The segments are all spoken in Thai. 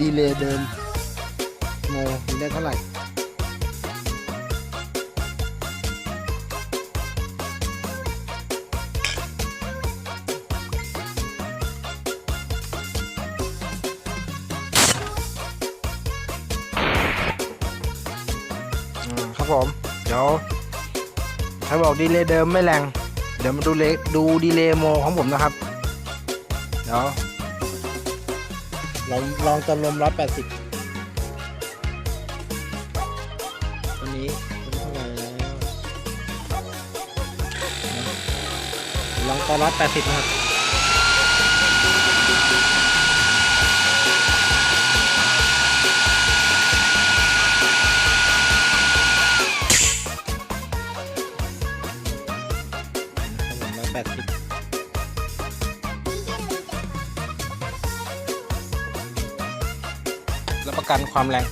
ดีเลย์เดิมโมมีได้เท่าไหร่ครับผม เดี๋ยวถ้าบอกดีเลย์เดิมไม่แรง เดี๋ยวมาดูเลดูดีเลย์โมของผมนะครับ เดี๋ยว ลองลองเติมลมร้อยแปดสิบตัวนี้เป็นเท่าไหร่แล้วลองต่อร้อยแปดสิบนะครับร้อยแปดสิบ ประกันความแรง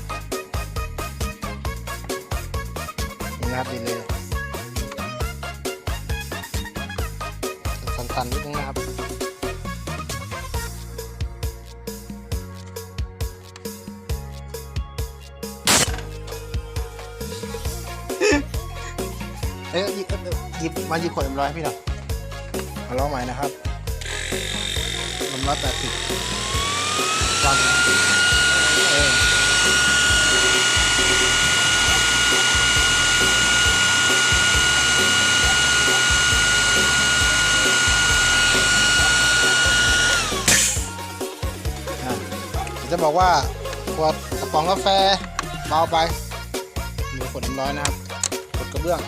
นี่นะครับดีเลยสันๆนิดนึงนะครับเอ้ยหยิบเอ้ยหยิบมาหยิบขวดเอ็มร้อยให้พี่หน่อยมาลองใหม่นะครับลมร้อยแปดสิบฟัง จะบอกว่าขวดกระป๋องกาแฟเบาไปมีขวดน้ำร้อยนะครับขวดกระเบื้อง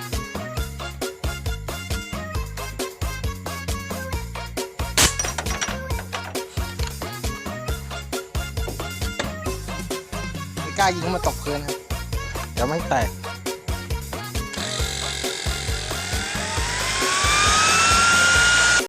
ไม่กล้ายิงให้มันตกพื้นครับเดี๋ยวไม่แตก